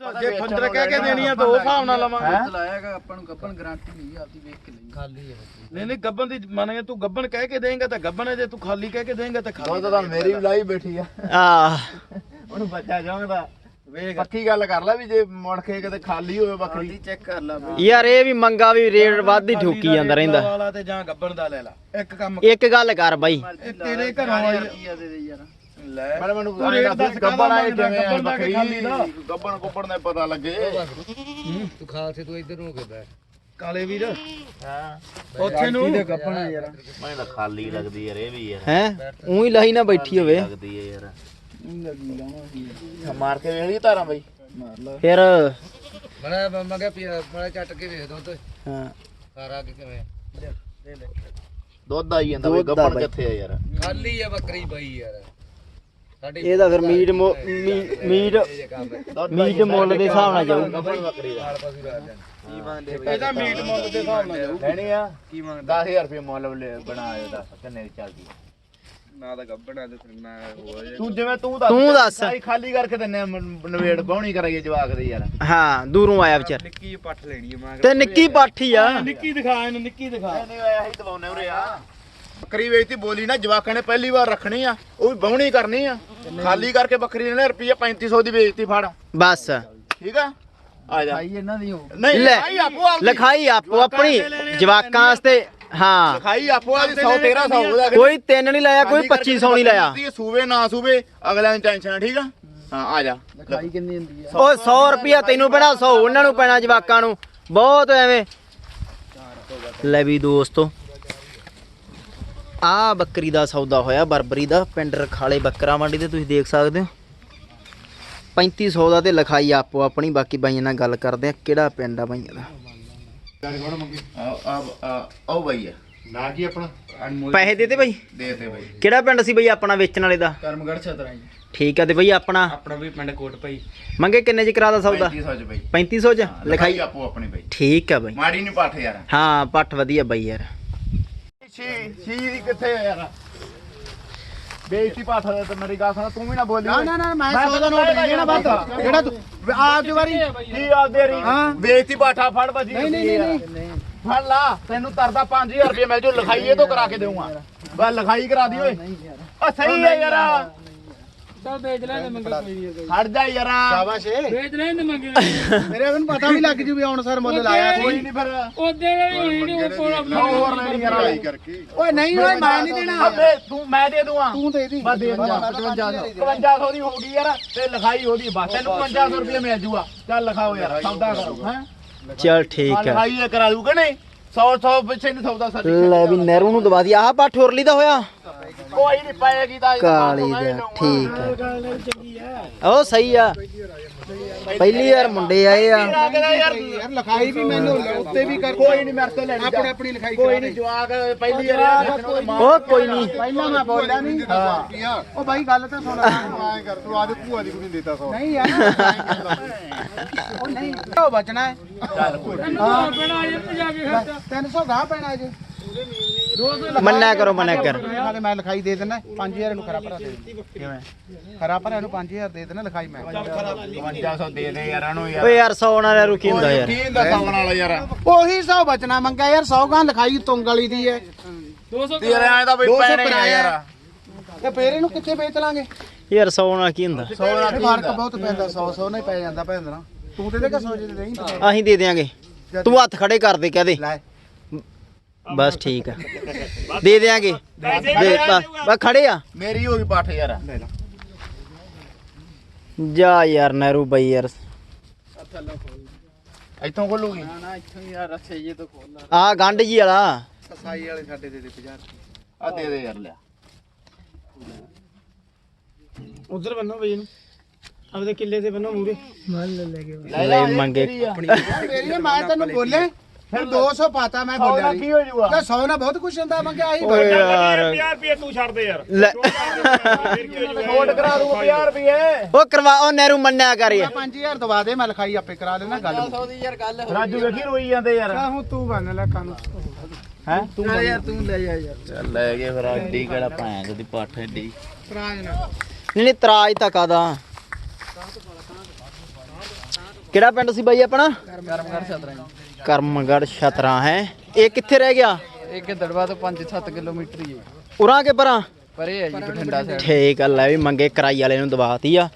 ਜੇ 15 ਕਹਿ ਕੇ ਦੇਣੀ ਆ ਤਾਂ ਉਹ ਹਿਸਾਬ ਨਾਲ ਲਵਾਂਗੇ। ਚਲਾਇਆਗਾ ਆਪਾਂ ਨੂੰ ਗੱਬਣ ਗਾਰੰਟੀ ਨਹੀਂ ਆਪਦੀ ਵੇਖ ਕੇ ਲਈ। ਖਾਲੀ ਹੈ ਨਹੀਂ ਨਹੀਂ ਗੱਬਨ ਦੀ ਮੰਨ ਤੂੰ ਗੱਬਨ ਕਹਿ ਕੇ ਦੇਂਗਾ ਤਾਂ ਗੱਬਨ ਹੈ ਜੇ ਤੂੰ ਖਾਲੀ ਕਹਿ ਕੇ ਦੇਂਗਾ ਤਾਂ ਖਾਲੀ ਤਾਂ ਮੇਰੀ ਵੀ ਲਾਈ ਬੈਠੀ ਆ। ਆ ਉਹਨੂੰ ਬੱਚਾ ਚਾਹੁੰਦਾ ਵੇਖ। ਪੱਕੀ ਗੱਲ ਕਰ ਲੈ ਵੀ ਜੇ ਮੁੜ ਕੇ ਕਿਤੇ ਖਾਲੀ ਹੋਵੇ ਬੱਕਰੀ। ਚੈੱਕ ਕਰ ਲਾ ਯਾਰ ਇਹ ਵੀ ਮੰਗਾ ਵੀ ਰੇਟ ਵੱਧ ਹੀ ਠੋਕੀ ਜਾਂਦਾ ਰਹਿੰਦਾ। ਵਾਲਾ ਤੇ ਜਾਂ ਗੱਬਨ ਦਾ ਲੈ ਲੈ। ਇੱਕ ਕੰਮ ਇੱਕ ਗੱਲ ਕਰ ਬਾਈ। ਤੇਰੇ ਘਰੋਂ ਆਈ ਦੇ ਦੇ ਯਾਰ। ਲੈ। ਮੈਂ ਮੈਨੂੰ ਤੂੰ ਰੇਟ ਦੱਸ ਗੱਬਣ ਆਏ ਕਾਹਦਾ ਕਿਵੇਂ ਆ ਗੱਬਣ ਦਾ ਕਿ ਬੱਕਰੀ? ਖਾਲੀ ਦਾ? ਗੱਬਣ ਗੁੱਬਣ ਦਾ ਪਤਾ ਲੱਗੇ। ਤੂੰ ਖਾਲਸੇ ਤੂੰ ਇੱਧਰ ਨੂੰ ਹੋ ਕੇ ਬੈ ਕਾਲੇ ਵੀਰ। ਹਾਂ। ਉੱਥੇ ਨੂੰ। ਗੱਬਣ ਯਾਰ? ਮੈਂ ਤਾਂ ਖਾਲੀ ਲੱਗਦੀ ਯਾਰ ਇਹ ਵੀ ਯਾਰ। ਹੈ? ਉਹੀ ਲਾਈ ਨਾ ਬੈਠੀ ਹੋਵੇ। ਲੱਗਦੀ ਹੈ ਯਾਰ। ਮਾਰ ਕੇ ਵੇਖ ਲਈ ਧਾਰਾਂ ਬਈ। ਫਿਰ? ਬੜਾ ਮੈਂ ਕਿਹਾ ਪਿਆ ਬੜਾ ਚੱਟ ਕੇ ਵੇਖ ਦੋ ਤੇ ਹਾਂ। ਸਾਰਾ ਕਿ ਕਿਵੇਂ ਦੁੱਧ ਆਈ ਜਾਂਦਾ ਬਈ ਬਈ। ਕਿੱਥੇ ਆ ਯਾਰ? ਖਾਲੀ ਆ ਬੱਕਰੀ ਬਈ ਯਾਰ। ਸਾਡੇ ਇਹਦਾ ਫਿਰ ਮੀਟ ਮੋ- ਮੀ- ਮੀਟ ਇਹ ਮੀਟ ਮੁੱਲ ਦੇ ਹਿਸਾਬ ਨਾਲ ਜਾਊ। ਬੱਕਰੀ ਦਾ ਕੀ ਮੰਗਦੇ ਇਹਦਾ ਮੀਟ ਮੁੱਲ ਦੇ ਹਿਸਾਬ ਨਾਲ ਜਾਊ। ਲੈਣੀ ਆ? ਕੀ ਮੰਗਦਾ? 10000 ਰੁਪਏ ਮੁੱਲ ਲੈ ਬਣਾਇਓ ਦੱਸ ਕਿੰਨੇ ਦੀ ਚੱਲਦੀ ਨਾ ਤਾਂ ਗੱਬਣਾ ਤੇ ਫਿਰ ਮੈਂ ਹੋ ਜਾ। ਤੂੰ ਜਿਵੇਂ ਤੂੰ ਦੱਸ ਤੂੰ ਦੱਸ। ਸਾਰੀ ਖਾਲੀ ਕਰਕੇ ਦਿੰਨੇ ਆ ਮ- ਨਵੇੜ ਬਾਉਣੀ ਕਰਾਈਏ ਜਵਾਕ ਦੇ ਯਾਰ। ਹਾਂ ਦੂਰੋਂ ਆਇਆ ਵਿਚਾਰ। ਨਿੱਕੀ ਪੱਠ ਲੈਣੀ ਹੈ ਮੈਂ ਤੇ ਨਿੱਕੀ ਪਾਠੀ ਆ। ਨਿੱਕੀ ਦਿਖਾ ਇਹਨੂੰ ਨਿੱਕੀ ਦਿਖਾ। ਨਹੀਂ ਆਇਆ ਹੀ ਦਵਾਉਨੇ ਉਰੇ ਆ। ਬੱਕਰੀ ਵੇਚਤੀ ਬੋਲੀ ਨਾ ਜਵਾਕਾਂ ਨੇ ਪਹਿਲੀ ਵਾਰ ਰੱਖਣੀ ਆ ਉਹ ਵੀ ਬਾਉਣੀ ਕਰਨੀ ਆ। ਖਾਲੀ ਕਰਕੇ ਬੱਕਰੀ ਨੇ ਰੁਪਈਆ 3500 ਦੀ ਵੇਚਤੀ ਫੜ। ਬਸ। ਠੀਕ ਆ? ਆ ਜਾ। ਭਾਈ ਇਹਨਾਂ ਦੀ ਹੋ ਨਹੀਂ ਲੈ। ਲਿਖਾਈ ਆਪੋ ਆਪਦੀ। ਲਿਖਾਈ ਆਪੋ ਆਪਣੀ ਜਵਾਕਾਂ ਵਾਸਤੇ ਹਾਂ। ਲਿਖਾਈ ਆਪੋ ਆਪਦੀ 100 1300 ਉਹਦਾ। ਕੋਈ ਤਿੰਨ ਨਹੀਂ ਲਾਇਆ ਕੋਈ 2500 ਨਹੀਂ ਲਾਇਆ। ਬੱਕਰੀ ਸੂਵੇ ਨਾ ਸੂਵੇ ਅਗਲਿਆਂ ਨੂੰ ਟੈਨਸ਼ਨ ਆ, ਠੀਕ ਆ? ਹਾਂ ਆ ਜਾ। ਲਿਖਾਈ ਕਿੰਨੀ ਹੁੰਦੀ ਆ? ਉਹ 100 ਰੁਪਿਆ ਤੈਨੂੰ ਪੈਣਾ 100 ਉਹਨਾਂ ਨੂੰ ਪੈਣਾ ਜਵਾਕਾਂ ਨੂੰ। ਬਹੁਤ ਐਵੇਂ। ਲੈ ਵੀ ਦੋਸਤੋ ਆ ਬੱਕਰੀ ਦਾ ਸੌਦਾ ਹੋਇਆ ਬਰਬਰੀ ਦਾ ਪਿੰਡ ਰਖਾਲੇ ਬੱਕਰਾ ਮੰਡੀ ਤੇ ਤੁਸੀਂ ਦੇਖ ਸਕਦੇ ਹੋ। 3500 ਦਾ ਤੇ ਲਿਖਾਈ ਆਪੋ ਆਪਣੀ ਬਾਕੀ ਬਾਈਆਂ ਨਾਲ ਗੱਲ ਕਰਦੇ ਆ ਕਿਹੜਾ ਪਿੰਡ ਆ ਬਾਈਆਂ ਦਾ। ਆ ਆ ਆਓ ਭਈਆ ਨਾ ਕੀ ਆਪਣਾ? ਪੈਸੇ ਦੇ ਦੇ ਬਾਈ। ਦੇ ਦੇ ਬਈ। ਕਿਹੜਾ ਪਿੰਡ ਸੀ ਬਾਈ ਆਪਣਾ ਵੇਚਣ ਵਾਲੇ ਦਾ? ਕਰਮਗੜ ਛਤਰਾ ਜੀ। ਠੀਕ ਆ ਤੇ ਬਾਈ ਆਪਣਾ? ਆਪਣਾ ਵੀ ਪਿੰਡ ਕੋਟ ਭਾਈ ਮੰਗੇ ਕਿੰਨੇ ਚ ਕਰਾਦਾ ਸੌਦਾ? 3500 ਚ ਬਈ। 3500 ਚ? ਲਿਖਾਈ ਲਿਖਾਈ ਆਪੋ ਆਪਣੀ ਬਈ। ਠੀਕ ਆ ਬਾਈ। ਮਾੜੀ ਨਹੀਂ ਪਾਠ ਯਾਰ। ਹਾਂ ਪੱਠ ਵਧੀਆ ਬਾਈ ਯਾਰ। ਸ਼ੀ ਸ਼ੀ ਦੀ ਕਿੱਥੇ ਆ ਯਾਰ? ਬੇਇੱਜ਼ਤੀ ਪਾਠ ਹੋਇਆ ਤੇ ਮੇਰੀ ਗੱਲ ਸੁਣ ਤੂੰ ਵੀ ਨਾ ਬੋਲੀ ਨਾ ਨਾ ਨਾ ਮੈਂ 100 ਦਾ ਨੋਟ ਨਹੀਂ ਦੇਣਾ ਬਸ ਜਿਹੜਾ ਤੂੰ ਆਪ ਦੀ ਵਾਰੀ ਕੀ ਆ ਤੇਰੀ? ਹਾਂ। ਬੇਇੱਜ਼ਤੀ ਪਾਠਾ ਫੜ ਬਜੀ ਨਹੀਂ ਨਹੀਂ ਨਹੀਂ ਫੜ ਲਾ। ਤੈਨੂੰ ਤਰਦਾ 5000 ਰੁਪਏ ਮਿਲ ਜੂ ਲਿਖਾਈ ਇਹ ਤੋਂ ਕਰਾ ਕੇ ਦੇਊਂਗਾ। ਬਸ ਲਿਖਾਈ ਕਰਾ ਦੀ ਓਏ। ਆ ਸਹੀ ਹੈ ਯਾਰ। ਚੱਲ ਵੇਚ ਲੈ ਤੇ ਮੰਗੇ ਕੋਈ ਨਹੀਂ ਹਟ ਜਾ। ਯਾਰ। ਸ਼ਾਬਾਸ਼ ਏ। ਵੇਚ ਲੈ ਤੇ ਮੰਗੇ ਮੇਰੇ ਨੂੰ ਪਤਾ ਵੀ ਲੱਗ ਜੂ ਵੀ ਹੁਣ ਸਰ ਮੁੱਲ ਲਾਇਆ ਕੋਈ। ਸੀ ਨਹੀਂ ਫਿਰ। ਉਹਦੇ ਹੋਣੀ ਨਹੀਂ ਉਹ ਕੋਲ ਆਪਣਾ ਹੋਰ ਲੈਣੀ ਯਾਰ ਓਏ ਨਹੀਂ ਓਏ ਮੈਂ ਨਹੀਂ ਦੇਣਾ। ਅਬੇ ਤੂੰ ਮੈਂ ਦੇ ਦੂੰਗਾ। ਤੂੰ ਦੇ ਦੀ। ਬਸ ਦੇ ਦੂੰਗਾ। 5500 ਦੀ ਹੋ ਗਈ ਯਾਰ ਤੇ ਲਿਖਾਈ ਉਹਦੀ ਬਸ। ਤੈਨੂੰ 5500 ਰੁਪਏ ਮਿਲ ਜੂਗਾ। ਚੱਲ ਲਿਖਾਓ ਯਾਰ ਸੌਦਾ ਕਰੋ ਹੈ? ਚਲ ਠੀਕ ਆ। ਲਿਖਾਈ ਇਹ ਕਰਾ ਦੂ ਕਿ ਨਹੀਂ? 100 100 ਪਿੱਛੇ ਨਹੀਂ ਸੌਦਾ ਸਾਡੀ ਲੈ ਵੀ ਨਹਿਰੂ ਨੂੰ ਦਵਾ ਦੀ। ਆਹ ਪੱਠ ਹੋਰਲੀ ਦਾ ਹੋਇਆ। ਕੋਈ ਨਹੀਂ ਪਾਏਗੀ ਤਾਂ ਕਾਲੀ ਦਾ ਠੀਕ ਆ। ਉਹ ਸਹੀ ਆ। ਪਹਿਲੀ ਯਾਰ ਮੁੰਡੇ ਆਏ ਆ। ਯਾਰ। ਲਿਖਾਈ ਵੀ ਮੈਨੂੰ ਉੱਤੇ ਵੀ ਕਰ ਕੋਈ ਨਹੀਂ ਮੇਰੇ ਤੋਂ ਲੈਣੀ ਆਪਣੀ ਆਪਣੀ ਲਿਖਾਈ ਕੋਈ ਨਹੀਂ ਜਵਾਕ ਪਹਿਲੀ ਵਾਰ ਉਹ ਕੋਈ ਨਹੀਂ ਪਹਿਲਾਂ ਮੈਂ ਬੋਲਿਆ ਨਹੀਂ ਉਹ ਬਾਈ ਗੱਲ ਤਾਂ ਸੁਣ। ਐਂ ਕਰ ਤੂੰ ਆਦੇ ਭੂਆ ਦੀ ਕੁੜੀ ਦੇਤਾ 100 ਨਹੀਂ ਯਾਰ। ਉਹ ਨਹੀਂ। ਉਹ ਬਚਣਾ ਹੈ। ਹਾਂ। ਬਣਾ ਇਹ ਜਾ ਕੇ ਖਰਚਾ। 300 ਗਾਹ ਪੈਣਾ ਜੇ ਮੰਨਿਆ ਕਰੋ ਮੰਨਿਆ ਕਰ। ਨਾਲੇ ਮੈਂ ਲਿਖਾਈ ਦੇ ਦੇਣਾ 5000 ਨੂੰ ਖਰਾ ਭਰਾ ਦੇ ਦੇਣਾ। ਕਿਵੇਂ? ਖਰਾ ਭਰਾ ਨੂੰ 5000 ਦੇ ਦੇਣਾ ਲਿਖਾਈ ਮੈਂ। 5500 ਦੇ ਦੇ ਯਾਰ ਇਹਨੂੰ ਯਾਰ। ਓਏ ਯਾਰ 100 ਨਾਲ ਰੁਕੀ ਹੁੰਦਾ ਯਾਰ? ਕੀ ਹੁੰਦਾ ਸਾਵਣ ਵਾਲਾ ਯਾਰ? ਉਹੀ 100 ਬਚਣਾ ਮੰਗਿਆ ਯਾਰ 100 ਗਾਂ ਲਿਖਾਈ ਤੁੰਗ ਵਾਲੀ ਦੀ ਹੈ। 200 ਤੇਰੇ ਐਂ ਤਾਂ ਬਈ 200 ਪੈਣੇ ਆ। ਯਾਰ। ਤੇ ਫੇਰ ਇਹਨੂੰ ਕਿੱਥੇ ਵੇਚ ਲਾਂਗੇ? ਯਾਰ 100 ਨਾਲ ਕੀ ਹੁੰਦਾ? ਇਹ ਫ਼ਰਕ ਬਹੁਤ ਪੈਂਦਾ 100 100 ਨਹੀਂ ਪੈ ਜਾਂਦਾ ਭੈਣ ਤੂੰ ਦੇ ਦੇ ਕਿ 100 ਜੇ ਨਹੀਂ ਅਸੀਂ ਦੇ ਦਿਆਂਗੇ। ਤੂੰ ਹੱਥ ਖੜੇ ਕਰ ਦੇ ਕਹਦੇ ਲੈ। ਬਸ ਠੀਕ ਆ। ਦੇ ਦਿਆਂਗੇ। ਦੇ ਬਸ ਬਸ ਖੜੇ ਆ। ਮੇਰੀ ਹੋ ਗਈ ਪਾਠ ਯਾਰ। ਜਾ ਯਾਰ ਨਹਿਰੂ ਬਾਈ ਯਾਰ। ਇੱਥੋਂ ਖੋਲੂਗੀ? ਨਾ ਇੱਥੋਂ ਯਾਰ ਅੱਛੇ ਜੇ ਤੋਂ ਖੋਲ ਲਾ। ਆ ਗੰਢ ਜੀ ਵਾਲਾ। ਸਸਾਈ ਵਾਲੇ ਸਾਡੇ ਦੇ ਦੇ 50 ਆ ਦੇ ਦੇ ਯਾਰ ਲਿਆ। ਉਧਰ ਬੰਨੋ ਬਈ ਇਹਨੂੰ। ਆਪਦੇ ਕਿੱਲੇ ਤੇ ਬੰਨੋ ਮੂਰੇ ਲੈ ਮੰਗੇ। ਮੇਰੀ ਮੈਂ ਤੈਨੂੰ ਬੋਲੇ ਫਿਰ 200 ਪਾਤਾ ਮੈਂ ਬੋਲਿਆ ਸੌਦਾ ਕੀ ਹੋ ਜੂਗਾ? ਤੇ 100 ਨਾਲ ਬਹੁਤ ਕੁਛ ਹੁੰਦਾ ਮੰਗਿਆ ਆਹੀ ਓਏ ਯਾਰ। ਰੁਪਏ ਤੂੰ ਛੱਡ ਦੇ ਯਾਰ। ਲੈ। ਛੋਟ ਕਰਾ ਦੂੰਗਾ 50 ਰੁਪਏ ਉਹ ਕਰਵਾ ਉਹ ਨਹਿਰੂ ਮੰਨਿਆ ਕਰ ਯਾਰ। 5000 ਦਵਾ ਦੇ ਮੈਂ ਲਿਖਾਈ ਆਪੇ ਕਰਾ ਲੈਣਾ ਗੱਲ ਦੀ ਯਾਰ ਗੱਲ ਰਾਜੂ ਵੇਖੀ ਰੋਈ ਜਾਂਦੇ ਯਾਰ। ਹੁਣ ਤੂੰ ਬੰਨ ਲੈ ਕਾਨੂੰ ਹੈ? ਚੱਲ ਯਾਰ ਤੂੰ ਲੈ ਜਾ ਯਾਰ। ਚੱਲ ਲੈ ਗਏ ਫਿਰ ਅੱਡੀ ਕਿਹੜਾ ਭੈਣ ਦੀ ਪਾਠ ਏਡੀ। ਤਰਾਜ ਨਾ। ਨਹੀਂ ਨਹੀਂ ਤਰਾਜ ਤਾਂ ਕਾਦਾ ਕਿਹੜਾ ਪਿੰਡ ਸੀ ਬਾਈ ਆਪਣਾ? ਕਰਮਗੜ ਛਤਰਾ ਕਰਮਗੜ ਛਤਰਾ ਹੈ। ਇਹ ਕਿੱਥੇ ਰਹਿ ਗਿਆ? ਇਹ ਗਿੱਦੜਵਾ ਤੋਂ 5-7 ਕਿਲੋਮੀਟਰ ਹੀ ਹੈ। ਉਰਾਂ ਕੇ ਪਰਾਂ? ਪਰੇ ਹੈ ਜੀ ਬਠਿੰਡਾ ਸਾਈਡ ਠੀਕ ਆ ਲੈ ਵੀ ਮੰਗੇ ਕਰਾਈ ਵਾਲੇ ਨੂੰ ਦਵਾਤੀ ਆ।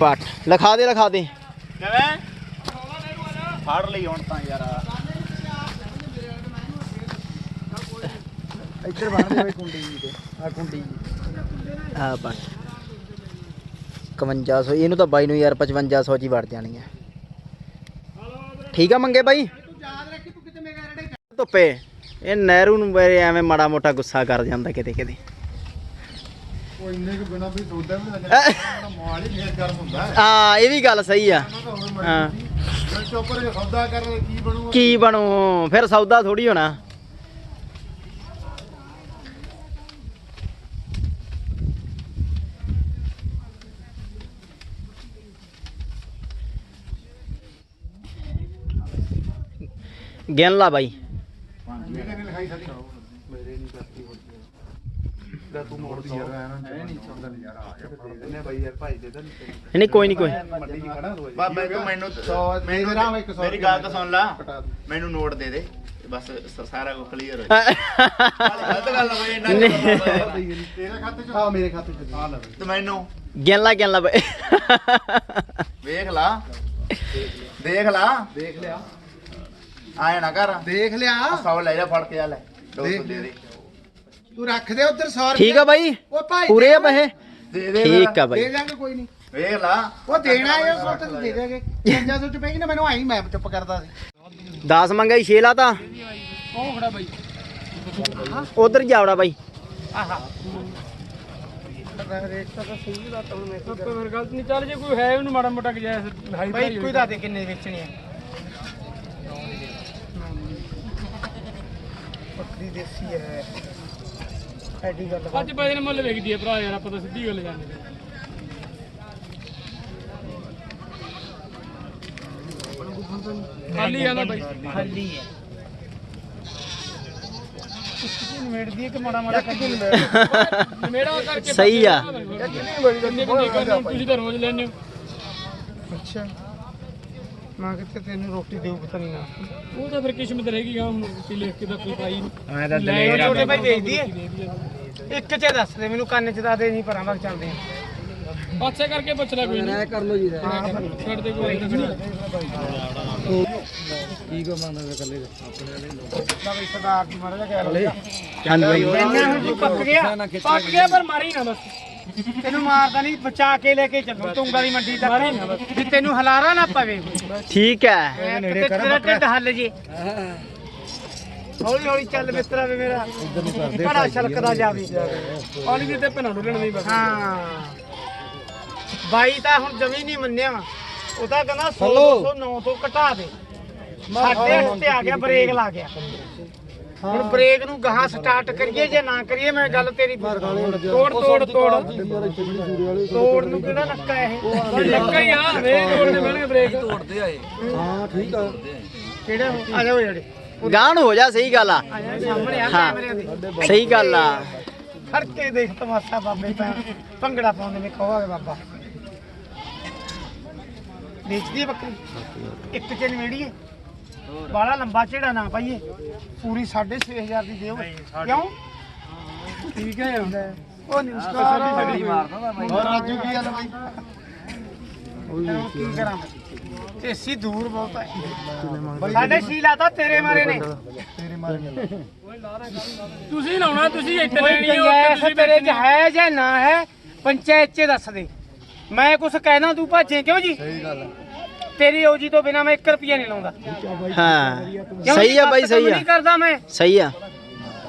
ਪੱਟ ਲਿਖਾ ਦੇ ਲਿਖਾ ਦੇ। ਕਿਵੇਂ? ਫੜ ਲਈ ਹੁਣ ਤਾਂ ਯਾਰ। ਇੱਧਰ ਬੰਨਦੇ ਹੋਏ ਕੁੰਡੀ ਜੀ ਤੇ। ਆ ਕੁੰਡੀ ਜੀ। ਆ ਪੱਟ। 5100 ਇਹਨੂੰ ਤਾਂ ਬਾਈ ਨੂੰ ਯਾਰ 5500 ਚ ਹੀ ਵੜ ਜਾਣੀ ਹੈ। ਠੀਕ ਆ ਮੰਗੇ ਬਾਈ? ਧੁੱਪੇ ਇਹ ਨਹਿਰੂ ਨੂੰ ਮੇਰੇ ਐਵੇਂ ਮਾੜਾ ਮੋਟਾ ਗੁੱਸਾ ਕਰ ਜਾਂਦਾ ਕਿਤੇ ਕਿਤੇ। ਉਹ ਇੰਨੇ ਕੁ ਬਿਨਾ ਵੀ ਸੌਦਾ ਵੀ ਨਾ ਜਾਣਾ ਮੋਹਾਲ ਹੀ ਫੇਰ ਗਰਮ ਹੁੰਦਾ ਹੈ। ਇਹ ਵੀ ਗੱਲ ਸਹੀ ਆ। ਹਾਂ। ਚੋਪਰ ਜੇ ਸੌਦਾ ਕਰਨ ਕੀ ਬਣੂਗਾ ਕੀ ਬਣੂ? ਫਿਰ ਸੌਦਾ ਥੋੜੀ ਹੋਣਾ ਗਿਣ ਲਾ ਬਾਈ ਮੇਰੇ ਨੇ ਲਿਖਾਈ ਸਾਡੀ ਮੇਰੇ ਨਹੀਂ ਕਰਤੀ ਦਾ ਤੂੰ ਮੋੜਦੀ ਯਾਰ ਐ ਨਹੀਂ ਸੌਦਾ ਨਹੀਂ ਯਾਰ ਆ ਗਿਆ ਦੇ ਦਿੰਨੇ ਬਾਈ ਯਾਰ ਭਾਈ ਦੇ ਦੇਣ ਨਹੀਂ ਕੋਈ ਨਹੀਂ ਕੋਈ ਬਾਬਾ ਤੂੰ ਮੈਨੂੰ ਮੇਰੀ ਗੱਲ ਤਾਂ ਸੁਣ ਲਾ। ਨੋਟ ਦੇ ਦੇ। ਬਸ ਸਾਰਾ ਕੁਝ ਕਲੀਅਰ ਹੋ ਗਲਤ ਗੱਲ ਹੋਈ ਇੰਨਾ। ਤੇਰੇ ਖਾਤੇ ਚ ਹਾਂ ਮੇਰੇ ਖਾਤੇ ਚ ਆ ਲੈ ਤੇ ਮੈਨੂੰ? ਗਿਣ ਲਾ ਗਿਣ ਲਾ ਬਾਈ। ਵੇਖ ਲਾ। ਦੇਖ ਲਾ। ਦੇਖ ਲਿਆ। ਆਏ ਨਾ ਕਰ ਦੇਖ ਲਿਆ। 100 ਲੈ ਜਾ ਫੜ ਕੇ ਆ ਲੈ। 200 ਦੇਖ ਦੇ ਦੇ। ਤੂੰ ਰੱਖ ਦੇ ਉਧਰ 100 ਠੀਕ ਆ ਬਾਈ? ਉਹ ਭਾਈ ਪੂਰੇ ਆ ਪੈਸੇ? ਦੇ ਦੇ ਠੀਕ ਆ ਦੇ ਬਾਈ ਦਾਂਗੇ ਕੋਈ ਨਹੀਂ। ਵੇਖ ਲਾ। ਉਹ ਦੇਣਾ ਹੈ ਉਹ ਤੇ ਦੇ ਦੇਗੇ 5500 ਚ ਪੈਗੀ ਨਾ ਮੈਨੂੰ ਆਈ ਮੈਂ ਚੁੱਪ ਕਰਦਾ ਸੀ। 10 ਮੰਗਾਈ 6 ਲਾ ਤਾਂ ਉਹ ਖੜਾ ਬਾਈ। ਉਧਰ ਜਾਵੜਾ ਬਾਈ। ਆਹਾ। ਰੇਟ ਤਾਂ ਸਹੀ ਦਾ ਤਾਂ ਮੈਂ ਆਪਾਂ ਫਿਰ ਗਲਤ ਨਹੀਂ ਚੱਲ ਜੇ ਕੋਈ ਹੈ ਉਹਨੂੰ ਮਾੜਾ ਮੋਟਾ ਗਜਾਇਜ਼ ਹਾਈ ਭਾਈ ਕੋਈ ਦੱਸ ਦੇ ਕਿੰਨੇ ਵੇਚਣੇ ਆ। ਦੇਸੀ ਹੈ। ਐਡੀ ਗੱਲ ਅੱਜ ਪੈਸੇ ਨੇ ਮੁੱਲ ਵੇਖਦੀ ਹੈ ਭਰਾ ਯਾਰ ਆਪਾਂ ਤਾਂ ਸਿੱਧੀ ਗੱਲ ਜਾਂਦੇ ਖਾਲੀ ਆਂਦਾ ਬਾਈ। ਖਾਲੀ ਹੈ। ਕਿੰਨੀ ਮੇੜਦੀ ਹੈ ਕਿ ਮਾੜਾ ਮਾੜਾ ਕਿੰਨੀ ਮੇਰਾ ਕਰਕੇ ਸਹੀ ਆ। ਕਿੰਨੇ ਤੁਸੀਂ ਤਾਂ ਰੋਜ਼ ਲੈਣੇ ਹੋ। ਅੱਛਾ। ਮੈਂ ਕਿਤੇ ਤੈਨੂੰ ਰੋਟੀ ਦੇਉ ਪਤਾ ਨਹੀਂ ਨਾ। ਉਹ ਤਾਂ ਫਿਰ ਕਿਸਮਤ ਰਹੇਗੀ ਗਾ ਹੁਣ ਕੀ ਲਿਖ ਕੇ ਤਾਂ ਕੋਈ ਪਾਈ ਨਹੀਂ ਮੈਂ ਤਾਂ ਛੋਟੇ ਭਾਈ ਵੇਚਦੀ ਹੈ ਇੱਕ ਚ ਦੱਸ ਦੇ ਮੈਨੂੰ ਕੰਨ ਚ ਦੱਸ ਦੇ ਨਹੀਂ ਪਰਾਂ ਵਗ ਚੱਲਦੇ ਆ। ਪਾਸੇ ਕਰਕੇ ਪੁੱਛ ਲੈ ਕੋਈ ਨਹੀਂ ਕਰ ਲੋ ਜੀ ਛੱਡ ਦੇ ਕੋਈ ਨਹੀਂ। ਕੀ ਕੋ ਮੰਨਦਾ ਇਕੱਲੇ ਬਾਬਾ ਸਰਦਾਰ ਜੀ ਮਾੜਾ ਜਿਹਾ ਕਹਿ ਲਓ। ਹਾਂਜੀ ਇੰਨਾ ਹੁਣ ਤੂੰ ਪੱਕ ਗਿਆ। ਪੱਕ ਗਿਆ ਪਰ ਮਾਰੀ ਨਾ ਬਸ। ਤੈਨੂੰ ਮਾਰਦਾ ਨਹੀਂ ਬਚਾ ਕੇ ਲੈ ਕੇ ਚੱਲੂ ਤੁੰਗਾ ਦੀ ਮੰਡੀ ਤੱਕ। ਵੀ ਤੈਨੂੰ ਹਲਾਰਾ ਨਾ ਪਵੇ। ਠੀਕ ਹੈ। ਤੇਰਾ ਢਿੱਡ ਹੱਲ ਜੇ। ਹੌਲੀ ਹੌਲੀ ਚੱਲ ਮਿੱਤਰਾ ਵੇ ਮੇਰਾ। ਬੜਾ ਛਲਕਦਾ ਜਾਵੇ। ਪਾਣੀ ਦੇ ਤੇ ਪਨਾ ਡੁੱਲਣ ਨਹੀਂ ਬਸ। ਹਾਂ। ਬਾਈ ਤਾਂ ਹੁਣ ਜਮੀ ਨਹੀਂ ਮੰਨਿਆ। ਉਹ ਤਾਂ ਕਹਿੰਦਾ 100 209 ਤੋਂ ਘਟਾ ਦੇ। ਸਾਡੇ ਤੇ ਆ ਗਿਆ ਬ੍ਰੇਕ ਲਾ ਗਿਆ। ਹੁਣ ਬ੍ਰੇਕ ਨੂੰ ਗਾਹਾਂ ਸਟਾਰਟ ਕਰੀਏ ਜੇ ਨਾ ਕਰੀਏ ਮੈਂ ਗੱਲ ਤੇਰੀ ਤੋੜ ਤੋੜ ਤੋੜ ਤੋੜ। ਨੂੰ ਕਿਹੜਾ ਨੱਕਾ ਇਹ? ਲੱਗਾ ਹੀ ਆ। ਵੇ ਤੋੜਨੇ ਪੈਣਗੇ ਬ੍ਰੇਕ। ਤੋੜਦੇ ਆਏ ਕਿਹੜੇ? ਆ ਜਾਓ ਜਿਹੜੇ। ਗਾਣ ਹੋ ਜਾ ਸਹੀ ਗੱਲ ਆ। ਆ ਸਾਹਮਣੇ ਆ ਹਾਂ। ਕੈਮਰੇ ਦੇ। ਸਹੀ ਗੱਲ ਆ। ਖੜ ਕੇ ਦੇਖ ਤਮਾਸ਼ਾ ਬਾਬੇ ਪੈ ਭੰਗੜਾ ਪਾਉਂਦੇ ਨੇ ਕਹੋਗੇ ਬਾਬਾ। ਵੇਚਦੀ ਹੈ ਬੱਕਰੀ? ਇੱਕ ਚ ਨਵੇੜੀਏ ਬਾਲਾ ਲੰਬਾ ਝੇੜਾ ਨਾ ਪਾਈਏ। ਪੂਰੀ 6500 ਦੀ ਦਿਓ ਕਿਉਂ? ਠੀਕ ਹੈ। ਉਹ ਨਮਸਕਾਰ। ਤਗੜੀ ਮਾਰਦਾ ਬਾਈ। ਹੋਰ ਰਾਜੂ ਕੀ ਹਾਲ ਬਾਈ? ਕੀ ਕਰਾਂ ਏਸੀ ਦੂਰ ਬਹੁਤ ਹੈ? ਸਾਡੇ ਸ਼ੀਲਾ ਤਾਂ ਤੇਰੇ ਮਾਰੇ ਨੇ। ਤੇਰੇ ਮਾਰੇ ਤੁਸੀਂ ਲਾਉਣਾ ਤੁਸੀਂ ਇੱਥੇ ਕੋਈ ਲੈਣੀ ਹੋ ਗੁੰਜਾਇਸ਼ ਤੇਰੇ ਚ ਹੈ ਜਾਂ ਨਾ ਹੈ ਪੰਚਾਇਤ ਚ ਦੱਸ ਦੇ। ਮੈਂ ਕੁਛ ਕਹਿਣਾ ਤੂੰ ਭਾਜੇ ਕਿਉਂ ਜੀ? ਸਹੀ ਗੱਲ ਤੇਰੀ ਓਜੀ ਤੋਂ ਬਿਨਾ ਮੈਂ 1 ਰੁਪਿਆ ਨਹੀਂ ਲਾਉਂਦਾ। ਹਾਂ ਸਹੀ? ਆ ਬਾਈ ਸਹੀ ਆ। ਨਹੀਂ ਕਰਦਾ ਮੈਂ? ਸਹੀ ਆ।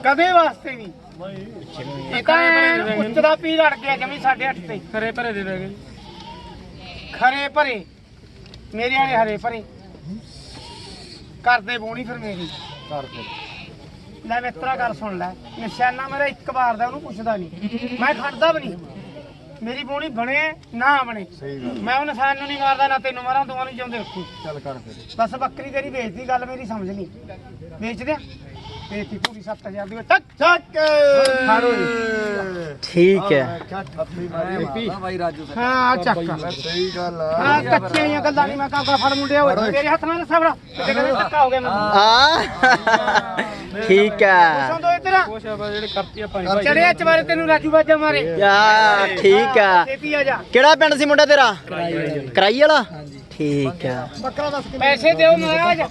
ਕਦੇ ਵਾਸਤੇ ਨਹੀਂ। ਇਹ ਤਾਂ ਉੱਚ ਦਾ ਪੀ ਲੜ ਗਿਆ ਜਮੀ 8.5 ਤੇ। ਖਰੇ ਭਰੇ ਦੇ ਦੇਗੇ ਖਰੇ ਭਰੇ। ਮੇਰੇ ਵਾਲੇ ਹਰੇ ਭਰੇ। ਕਰਦੇ ਬੋਣੀ ਫਿਰ ਮੇਰੀ। ਲੈ ਮਿੱਤਰਾ ਗੱਲ ਸੁਣ ਲੈ। ਨਿਸ਼ਾਨਾ ਮੇਰਾ ਇੱਕ ਵਾਰ ਦਾ ਉਹਨੂੰ ਪੁੱਛਦਾ ਨਹੀਂ। ਮੈਂ ਖੜਦਾ ਵੀ ਨਹੀਂ। ਮੇਰੀ ਬੋਣੀ ਬਣੇ ਨਾ ਬਣੇ। ਮੈਂ ਉਹ ਨਿਸ਼ਾਨ ਨੂੰ ਨਹੀਂ ਮਾਰਦਾ ਨਾ ਤੈਨੂੰ ਮਾਰਾਂ ਦੋਵਾਂ ਨੂੰ ਜਿਉਂਦੇ ਰੱਖੂ। ਚੱਲ ਕਰ ਬਸ ਬੱਕਰੀ ਤੇਰੀ ਵੇਚਦੀ ਗੱਲ ਮੇਰੀ ਸਮਝ ਲਈ। ਵੇਚ ਦਿਆਂ? ਦੇਤੀ ਪੂਰੀ 7000 ਦੀ ਚੱਕ ਚੱਕ ਖਾਰੋ ਠੀਕ ਹੈ ਹਾਂ ਚੱਕ ਸਹੀ ਗੱਲ ਆ ਹਾਂ ਕੱਚੀਆਂ ਜਿਹੀਆਂ ਗੱਲਾਂ ਨਹੀਂ ਮੈਂ ਕਹਾਂ ਫੜ ਮੁੰਡਿਆ ਓਏ ਤੇਰੇ ਹੱਥ ਨਾਲ ਸਬੜਾ ਤੇ ਕਹਿੰਦੇ ਧੱਕਾ ਹੋ ਗਿਆ ਮੈਨੂੰ ਆ ਠੀਕ ਹੈ ਸੰਦੋ ਇਤਰਾ ਕੁਛ ਆਪਾਂ ਜਿਹੜੇ ਕਰਤੀ ਆਪਾਂ ਨਹੀਂ ਚੜਿਆ ਚਵਾਰੇ ਤੈਨੂੰ ਰਾਜੂ ਬਾਜਾ ਮਾਰੇ ਆ ਠੀਕ ਆ ਛੇਤੀ ਆ ਜਾ ਕਿਹੜਾ ਪਿੰਡ ਸੀ ਮੁੰਡਾ ਤੇਰਾ ਕਰਾਈ ਵਾਲਾ ਠੀਕ ਆ ਬੱਕਰਾ ਦੱਸ ਪੈਸੇ ਦਿਓ ਮਹਾਰਾਜ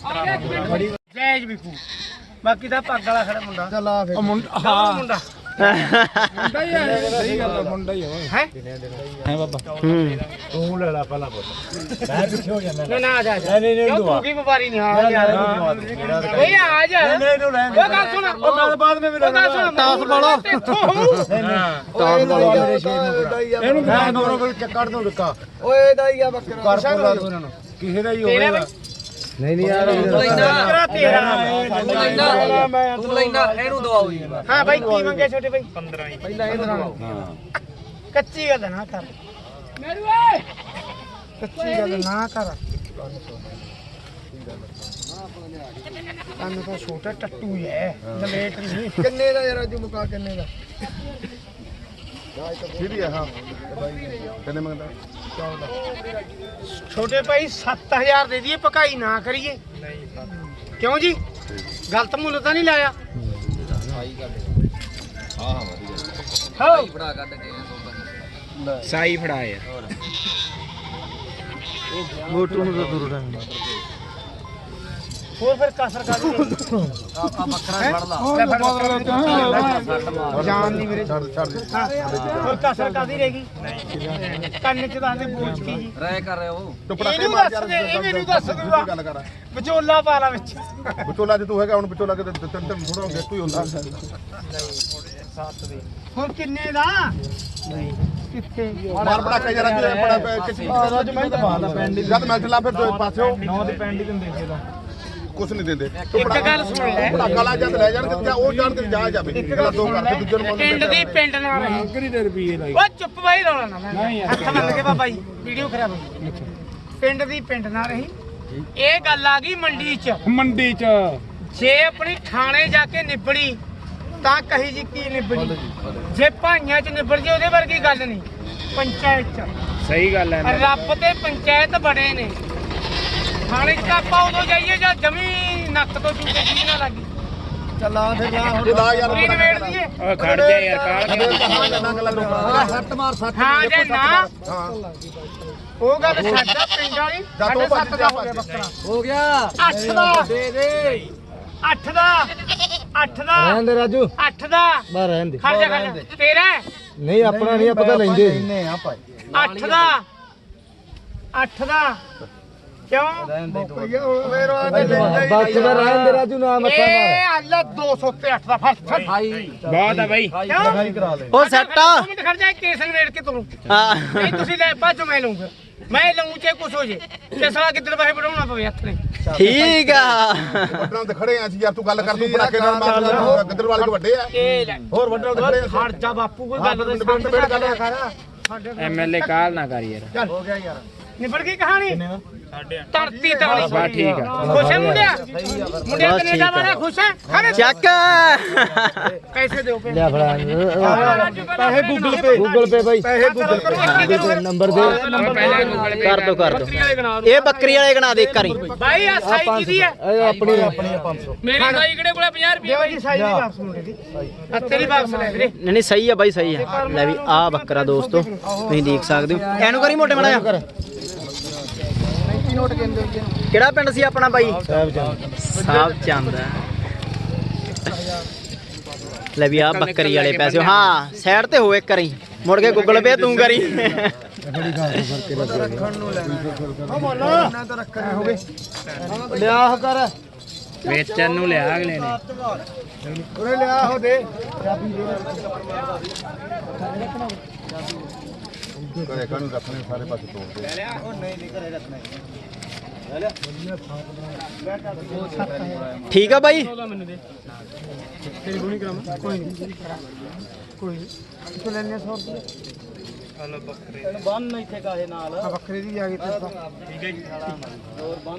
ਜੈਜ ਬਿਕੂ ਬਾਕੀ ਤਾਂ ਪੱਗ ਵਾਲਾ ਖੜਾ ਮੁੰਡਾ। ਚੱਲ ਆ ਫੇਰ। ਮੁੰਡਾ ਹਾਂ ਮੁੰਡਾ ਸਹੀ ਗੱਲ ਆ ਮੁੰਡਾ ਹੀ ਹੈ? ਹੈ? ਬਾਬਾ? ਹੂੰ ਤੂੰ ਲੈ ਲੈ ਪਹਿਲਾਂ ਪੁੱਤ। ਨਾ ਨਾ ਆ ਜਾ ਨਹੀਂ ਨਹੀਂ ਨਹੀਂ ਤੂੰ ਕੀ ਵਪਾਰੀ ਨਹੀਂ? ਆ ਯਾਰ ਓਏ ਆ ਜਾ। ਨਹੀਂ ਨਹੀਂ ਰਹਿਣ ਉਹ ਗੱਲ ਸੁਣ। ਉਹ ਗੱਲ ਬਾਅਦ ਵਿੱਚ ਉਹ ਗੱਲ ਸੁਣ। ਤਾਸ ਵਾਲਾ ਇਹਨੂੰ ਮੈਂ ਦੋਨੋਂ ਕੋਲ ਚੱਕੜ ਤੋਂ ਡੁੱਕਾ ਓਏ ਦਾ ਹੀ ਆ ਬੱਕਰਾ। ਕਰ ਬੋਲਾ ਤੂੰ ਇਹਨਾਂ ਨੂੰ। ਕਿਸੇ ਦਾ ਹੀ ਤੇਰਾ ਬਈ। ਨਹੀਂ ਨਹੀਂ ਯਾਰ ਬੱਕਰਾ ਤੇਰਾ ਤੂੰ ਲੈਂਦਾ। ਇਹਨੂੰ ਦਵਾਓ ਜੀ ਹਾਂ ਬਾਈ ਕੀ ਮੰਗੇ ਛੋਟੇ ਬਾਈ? 15 ਪਹਿਲਾਂ ਇਹ ਕੱਚੀ ਗੱਲ ਨਾ ਕਰ। ਮੇਰੂ ਓਏ! ਕੱਚੀ ਗੱਲ ਨਾ ਕਰ। ਕੰਨ ਤਾਂ ਛੋਟਾ ਟੱਟੂ ਹੀ। ਹੈ। ਲੇਟ ਨਹੀਂ। ਕਿੰਨੇ ਦਾ ਯਾਰ ਅੱਜ ਮੁਕਾ ਕਿੰਨੇ ਦਾ? ਸਿੱਧੀ ਆ ਹਾਂ। ਕਿੰਨੇ ਮੰਗਦਾ? ਛੋਟੇ ਭਾਈ 7000 ਦੇ ਦਈਏ ਪਕਾਈ ਨਾ ਕਰੀਏ। ਕਿਉਂ ਜੀ? ਗਲਤ ਮੁੱਲ ਤਾਂ ਨਹੀਂ ਲਾਇਆ। ਹਾਂ। ਬੜਾ ਕੱਢ ਕੇ ਸਾਈ ਫੜਾ ਯਾਰ ਮੋਟੂ ਨੂੰ ਤਾਂ ਦੂਰ ਰਹਿਣਾ। ਹੋਰ ਫਿਰ ਕਸਰ ਕਰ ਆ ਬੱਕਰਾ ਫੜ ਲਾ ਜਾਨ ਨਹੀਂ ਮੇਰੇ ਛੱਡ ਛੱਡ। ਹਾਂ ਹੋਰ ਕਸਰ ਕਾਦੀ ਰਹੇਗੀ ਕੰਨ ਚ ਦੱਸਦੇ ਬੋਝ ਕੀ ਜੀ। ਰਹਿ ਕਰ ਰਹੇ ਹੋ ਟੁੱਪੜਾ ਇਹਨੂੰ ਮਾਰ ਯਾਰ, ਇਹ ਮੈਨੂੰ ਦੱਸ ਦੂਗਾ। ਗੱਲ ਕਰ। ਵਿਚੋਲਾ ਪਾ ਲਾ ਵਿੱਚ। ਵਿਚੋਲਾ ਜੇ ਤੂੰ ਹੈਗਾ ਹੁਣ ਵਿਚੋਲਾ ਕਿਤੇ ਤਿੰਨ ਤਿੰਨ ਥੋੜਾ ਗੇਟੂ ਹੀ ਹੁੰਦਾ। ਹੁਣ ਕਿੰਨੇ ਦਾ? ਕਿੱਥੇ? ਮਾਰ ਬੜਾ ਕਈ ਜਰਾ ਜੀ ਬੜਾ ਕਿਸੇ ਰਾਜ ਮੈਂ ਤਾਂ ਬਾਹਰ ਪੈਂਡੀ ਜਦ ਮੈਂ ਚਲਾ ਫਿਰ ਦੋ ਪਾਸਿਓ। ਨੌ ਦੀ ਪੈਂਡੀ ਦਿੰਦੇ ਇਹਦਾ ਕੁਛ ਨਹੀਂ ਦਿੰਦੇ। ਇੱਕ ਗੱਲ ਸੁਣ ਲੈ। ਬੜਾ ਕਾਲਾ ਜਦ ਲੈ ਜਾਣ ਤੇ ਉਹ ਜਾਣ ਤੇ ਜਾ ਜਾਵੇ। ਇੱਕ ਗੱਲ ਦੋ ਕਰਕੇ ਦੂਜੇ ਨੂੰ ਲੈ ਪਿੰਡ ਦੀ ਪਿੰਡ ਨਾਲ। ਰਹੀ ਕਿੰਨੀ ਦੇ ਰੁਪਏ ਲਾਈ? ਓ ਚੁੱਪ ਬਾਈ ਰੌਲਾ ਨਾ ਮੈਂ। ਹੱਥ ਮੰਨ ਕੇ ਬਾਬਾ ਜੀ ਵੀਡੀਓ ਖਰਾਬ ਹੋ ਗਈ। ਪਿੰਡ ਦੀ ਪਿੰਡ ਨਾਲ ਰਹੀ ਇਹ ਗੱਲ ਆ ਗਈ ਮੰਡੀ 'ਚ। ਮੰਡੀ ਚ। ਜੇ ਆਪਣੀ ਥਾਣੇ ਜਾ ਕੇ ਨਿਬੜੀ ਤਾਂ ਕਹੀ ਜੀ ਕੀ ਨਿਬੜੀ? ਜੇ ਭਾਈਆਂ 'ਚ ਨਿਬੜ ਜੇ ਉਹਦੇ ਵਰਗੀ ਗੱਲ ਨਹੀਂ। ਪੰਚਾਇਤ 'ਚ। ਸਹੀ ਗੱਲ ਹੈ ਰੱਬ ਤੇ ਪੰਚਾਇਤ ਬੜੇ ਨੇ। ਥਾਣੇ 'ਚ ਤਾਂ ਆਪਾਂ ਉਦੋਂ ਜਾਈਏ ਜਾਂ ਜਮੀ ਨੱਕ ਤੋਂ ਚੂਕੇ ਜੀ ਨਾ ਲੱਗੀ। ਚੱਲਾ ਫਿਰ ਲਾ ਯਾਰ ਪੂਰੀ ਨਵੇੜ ਦਈਏ ਓ ਖੜ ਜਾ ਯਾਰ ਕਾਲ ਗੱਲਾਂ ਗੱਲਾਂ ਲੋਕਾਂ ਸੱਟ ਮਾਰ ਸੱਟ ਹਾਂ ਜੇ ਨਾ। ਉਹ ਗੱਲ ਸਾਡਾ ਪਿੰਡ ਵਾਲੀ ਸਾਡੇ ਤੋਂ ਸੱਤ ਦਾ ਹੋ ਗਿਆ ਬੱਕਰਾ। ਹੋ ਗਿਆ। ਅੱਠ ਦਾ। ਦੇ ਦੇ। ਅੱਠ ਦਾ। ਅੱਠ ਦਾ। ਦੇ ਰਾਜੂ। ਅੱਠ ਦਾ। ਬਾਹਰ ਰਹਿਣ ਦੇ। ਖੜ ਜਾ ਖੜ ਜਾ। ਤੇਰਾ? ਨਹੀਂ ਆਪਣਾ ਨਹੀਂ ਪਤਾ ਲੈਂਦੇ। ਇੰਨੇ ਆ ਭਾਈ ਅੱਠ ਦਾ। ਅੱਠ ਦਾ। ਕਿਉਂ? ਬਸ ਦਾ ਰਹਿਣ ਦੇ ਰਾਜੂ ਨਾ ਮੱਥਾ ਮਾਰ ਇਹ ਅੱਲਾ 200 ਤੇ 8 ਦਾ ਫਸ ਫਸ ਭਾਈ ਬਹੁਤ ਆ ਬਾਈ। ਕਿਉਂ? ਉਹ ਸੱਟ ਆ। ਦੋ ਮਿੰਟ ਖੜ ਜਾ ਕੇਸ ਨਵੇੜ ਕੇ ਤੂੰ ਹਾਂ। ਨਹੀਂ ਤੁਸੀਂ ਲੈ ਬਾਜੋ ਮੈਂ ਲਊਂਗਾ। ਮੈਂ ਲਊਂ ਚੇ ਕੁਛ ਹੋ ਜੇ। ਤੇ ਸਾਲਾ ਕਿੱਦਣ ਪੈਸੇ ਬਣਾਉਣਾ ਪਵੇ ਹੱਥ ਨੇ? ਠੀਕ ਆ। ਵੱਡਾਂ ਤੇ ਖੜੇ ਆ ਸੀ ਯਾਰ ਤੂੰ ਗੱਲ ਕਰ ਤੂੰ ਪੜਾਕੇ ਨਾਲ ਮਾਰ ਗੱਦਰ ਵਾਲੇ ਕੋ ਵੱਡੇ ਆ। ਇਹ ਲੈ। ਹੋਰ ਵੱਡੇ ਤੇ ਖੜੇ ਆ। ਖੜ ਜਾ ਬਾਪੂ ਕੋਈ ਗੱਲ ਦੇ ਨਿਬੜ- ਨਿਬੜ ਗੱਲ ਆ। ਕਰ। ਸਾਡੇ ਐਮਐਲਏ ਕਾਲ ਨਾ ਕਰ ਯਾਰ। ਹੋ ਗਿਆ ਯਾਰ। ਨਿਬੜ ਗਈ ਕਹਾਣੀ? ਤਰਤੀ ਤਾਲੀ ਬਸ ਠੀਕ ਆ। ਖੁਸ਼ ਹੈ ਮੁੰਡਿਆ? ਮੁੰਡਿਆ ਕੈਨੇਡਾ। ਵਾਲਾ ਖੁਸ਼ ਹੈ? ਚੱਕ! ਪੈਸੇ ਦਿਓ ਪੇ ਲਿਆ ਫੜਾ। ਪੈਸੇ ਗੂਗਲ ਪੇ ਗੂਗਲ ਪੇ ਬਾਈ। ਪੈਸੇ ਗੂਗਲ ਕਰੋ ਨੰਬਰ ਦੇ। ਪੇ ਕਰ ਦੋ ਕਰ ਦੋ। ਇਹ ਬੱਕਰੀ ਵਾਲੇ ਗਣਾ ਦੇ ਇੱਕ ਵਾਰੀ। ਬਾਈ ਆ ਸਾਈ ਕਿਹਦੀ ਹੈ। ਇਹ ਆਪਣੀ ਆਪਣੀ 500 ਮੇਰੀ ਸਾਈ ਕਿਹੜੇ ਕੋਲੇ 50 ਰੁਪਏ ਦਿਓ ਜੀ ਸਾਈ ਦੀ ਵਾਪਸ ਮੁੰਡੇ ਦੀ। ਆ ਤੇਰੀ ਵਾਪਸ ਲੈ ਵੀਰੇ। ਨਹੀਂ ਨਹੀਂ ਸਹੀ ਆ ਬਾਈ ਸਹੀ ਆ। ਲੈ ਵੀ ਆ ਬੱਕਰਾ ਦੋਸਤੋ ਤੁਸੀਂ ਦੇਖ ਸਕਦੇ ਹੋ। ਐਨੂੰ ਕਰੀ ਮੋਟੇ ਮੜਾ ਕਰ ਕਿਹੜਾ ਪਿੰਡ ਸੀ ਆਪਣਾ ਬਾਈ? ਸਾਹਿਬ ਚੰਦ। ਸਾਹਿਬ ਚੰਦ। ਲੈ ਵੀ ਆ ਬੱਕਰੀ ਵਾਲੇ ਪੈਸੇ। ਹਾਂ ਸਾਈਡ ਤੇ ਹੋ ਇੱਕ ਵਾਰੀ। ਮੁੜ ਕੇ ਗੂਗਲ ਪੇ ਤੂੰ ਕਰੀ। ਲਿਆ ਉਹ ਕਰ। ਵੇਚਣ ਨੂੰ ਲਿਆ ਅਗਲੇ ਨੇ। ਉਰੇ ਲਿਆ ਹੋ ਦੇ। ਕਰੇ ਕਾਨੂੰ ਰੱਖਣੇ ਸਾਰੇ ਪਾਸੇ ਤੋੜ ਦੇ। ਠੀਕ ਆ ਬਾਈ? ਕੋਈ ਤੂੰ ਲੈਣੇ 100 ਰੁਪਏ ਬੰਨ ਇੱਥੇ ਕਾਹੇ ਨਾਲ ਆ ਬੱਕਰੀ ਦੀ ਆ ਗਈ ਤੇ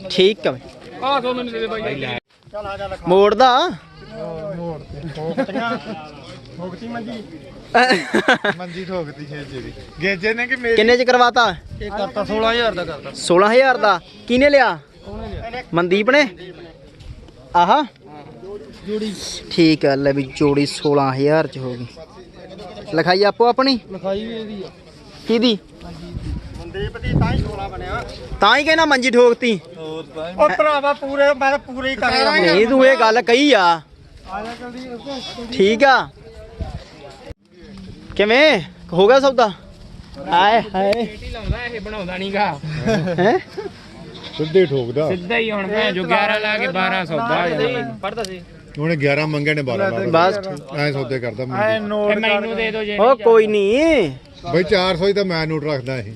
ਠੀਕ ਆ ਆਹ ਕੋ ਮੈਨੂੰ ਦੇ ਦੇ ਬਾਈ। ਚੱਲ ਆ ਜਾ ਲੈ ਮੋੜਦਾ ਮੰਜੀ? ਠੋਕਦੀ ਗੇਜੇ ਦੀ ਗੇਜੇ ਨੇ ਕਿ ਮੇਰੀ? ਕਿੰਨੇ ਚ ਕਰਵਾਤਾ? ਇਹ ਕਰਤਾ 16000 ਦਾ ਕਰਤਾ। 16000 ਦਾ। ਕਿਹਨੇ ਲਿਆ? ਮਨਦੀਪ ਨੇ? ਆਹਾ। ਜੋੜੀ। ਠੀਕ ਹੈ ਲੈ ਵੀ ਜੋੜੀ 16000 ਚ ਹੋ ਗਈ। ਲਿਖਾਈ ਆਪੋ ਆਪਣੀ? ਲਿਖਾਈ ਵੀ ਇਹਦੀ ਆ। ਕਿਹਦੀ? ਮਨਦੀਪ ਦੀ ਤਾਂ ਹੀ 16 ਬਣਿਆ। ਤਾਂ ਹੀ ਕਹਿਣਾ ਮੰਜੀ ਠੋਕਤੀ। ਉਹ ਭਰਾਵਾ ਪੂਰੇ ਮੈਂ ਪੂਰੇ ਹੀ ਕਰ ਰਿਹਾ ਨਹੀਂ ਤੂੰ ਇਹ ਗੱਲ ਕਹੀ ਆ। ਠੀਕ ਆ। ਕਿਵੇਂ? ਹੋ ਗਿਆ ਸੌਦਾ? ਆਏ ਹਾਏ। ਪੇਟੀ ਲਾਉਂਦਾ ਇਹ ਬਣਾਉਂਦਾ ਨਹੀਂਗਾ ਹੈ? ਸਿੱਧੇ ਠੋਕਦਾ ਸਿੱਧਾ ਹੀ ਹੁਣ ਭੈਣ ਜੋ 11 ਲਾ ਕੇ 12 ਸੌਦਾ ਪੜਦਾ ਸੀ। ਉਹਨੇ 11 ਮੰਗੇ ਨੇ 12 ਲਾ ਬਸ ਐ ਸੌਦੇ ਕਰਦਾ ਐ ਮੈਂ ਨੋਟ ਮੈਨੂੰ ਦੇ ਦਿਓ ਜੇ ਉਹ ਕੋਈ ਨਹੀਂ। ਬਈ 400 ਹੀ ਤਾਂ ਮੈਂ ਨੋਟ ਰੱਖਦਾ ਸੀ।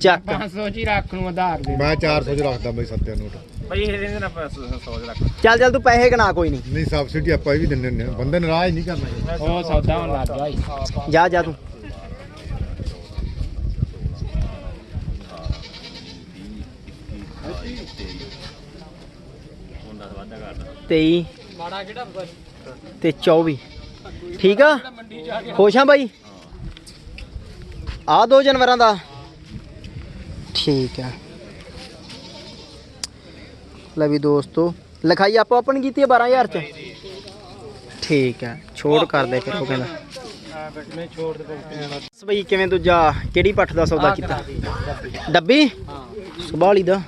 ਚੱਕ। 500 ਚ ਹੀ ਰੱਖ ਨੂੰ ਆਧਾਰ ਦੇ ਮੈਂ 400 ਚ ਰੱਖਦਾ ਬਈ ਸੱਤਿਆ ਨੋਟ। ਬਈ ਇਹ ਦੇ ਨਾ 100 ਰੱਖ ਚੱਲ ਚੱਲ ਤੂੰ ਪੈਸੇ ਗਣਾ ਕੋਈ ਨਹੀਂ। ਨਹੀਂ ਸਬਸਿਡੀ ਆਪਾਂ ਇਹ ਵੀ ਦਿੰਦੇ ਹੁੰਦੇ ਆ ਬੰਦੇ ਨਾਰਾਜ਼ ਨਹੀਂ ਕਰਨਾ। ਉਹ ਸੌਦਾ ਹੁਣ ਲੱਗ ਗਿਆ। ਜਾ ਜਾ ਤੂੰ। ਤੇਈ। ਤੇ 24 ਠੀਕ ਆ? ਖੁਸ਼ ਆ ਬਾਈ? ਆ ਦੋ ਜਾਨਵਰਾਂ ਦਾ। ਠੀਕ ਆ। ਲੈ ਵੀ ਦੋਸਤੋ। ਲਿਖਾਈ ਆਪੋ ਆਪਣੀ ਕੀਤੀ ਹੈ 12000 ਚ? ਠੀਕ ਹੈ ਛੋੜ ਕਰਦੇ ਫਿਰ ਉਹ ਕਹਿੰਦਾ। ਬਸ ਬਈ ਕਿਵੇਂ ਦੂਜਾ ਕਿਹੜੀ ਪੱਠ ਦਾ ਸੌਦਾ ਕੀਤਾ? ਡੱਬੀ? ਸੁਬਾਲੀ ਦਾ।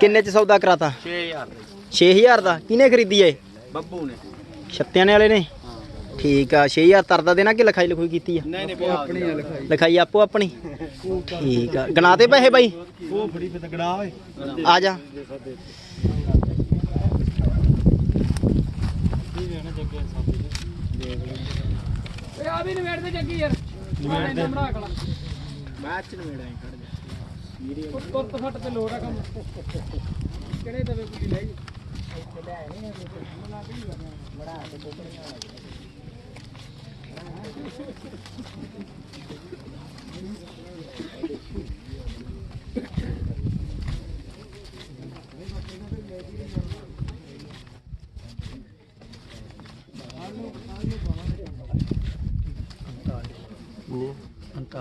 ਕਿੰਨੇ ਚ ਸੌਦਾ ਕਰਾਤਾ? 6000 6000 ਦਾ ਕਿਹਨੇ ਖਰੀਦੀ ਏ? ਬੱਬੂ ਨੇ। ਛੱਤਿਆਣੇ ਵਾਲੇ ਨੇ? ਠੀਕ ਆ 6000 ਤਰਦਾ ਦੇਣਾ ਕਿ ਲਿਖਾਈ ਲਿਖੋਈ ਕੀਤੀ ਆ? ਨਹੀਂ ਨਹੀਂ ਆਪਣੀ ਲਿਖਾਈ। ਲਿਖਾਈ ਆਪੋ ਆਪਣੀ? ਠੀਕ ਆ ਗਣਾ ਤੇ ਪੈਸੇ ਬਾਈ। ਉਹ ਫੜੀ ਫਿਰ ਤਗੜਾ ਓਏ। ਆ ਜਾ। ਓਏ ਆ ਵੀ ਨਵੇੜ ਦੇ ਜੱਗੀ ਯਾਰ। ਨਵੇੜ ਦੇ। ਬਣਾ ਕਲਾ ਮੈਚ ਨਵੇੜਾ ਹੀ ਖੜ ਜਾ। ਉਹ ਤੁਰਤ ਫੱਟ ਤੇ ਲੋੜ ਆ ਕੰਮ। ਕਿਹੜੇ ਦਵੇ ਕੁੜੀ ਲੈ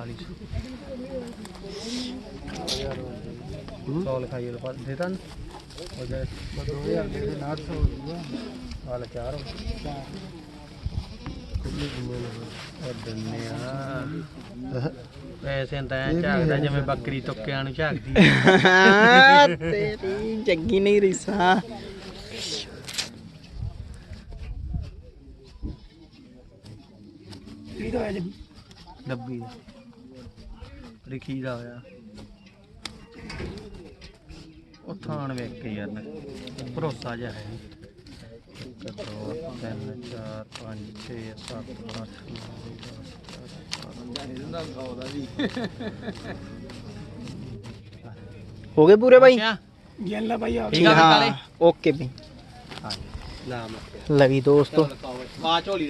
ਗਈ ਸੌ ਲਿਖਾਈ ਲਪਾ ਦੇ ਤਾਂ ਹੋ ਜਾਏ 2000 ਦੇ 900 ਹੋ ਗਿਆ ਹਾਲ ਚਾਰ ਹੋ ਪੈਸੇ ਤਾਂ ਐਂ ਝਾਕਦਾ ਜਿਵੇਂ ਬੱਕਰੀ ਤੁੱਕਿਆਂ ਨੂੰ ਝਾਕਦੀ। ਤੇਰੀ ਚੰਗੀ ਨਹੀਂ ਰੀਸਾ। ਡੱਬੀ ਰਖੀ ਦਾ ਹੋਇਆ। ਉਹ ਥਾਣ ਵੇਖ ਕੇ ਯਾਰ ਭਰੋਸਾ ਜਿਹਾ ਹੈ। ਨੀ। ਇੱਕ ਦੋ ਤਿੰਨ ਚਾਰ ਪੰਜ ਛੇ ਸੱਤ ਅੱਠ ਨੌ ਹੋ ਗਏ ਪੂਰੇ ਭਾਈ ਗਿੱਲ ਬਾਈ ਆ ਠੀਕ ਆ ਓਕੇ ਬਈ ਲਵੀ ਦੋਸਤੋ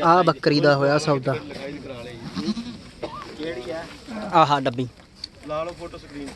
ਆ ਬੱਕਰੀ ਦਾ ਹੋਇਆ ਸੌਦਾ ਆਹਾ ਡੱਬੀ ਲਾ ਲਓ ਫੋਟੋ ਸਕਰੀਨ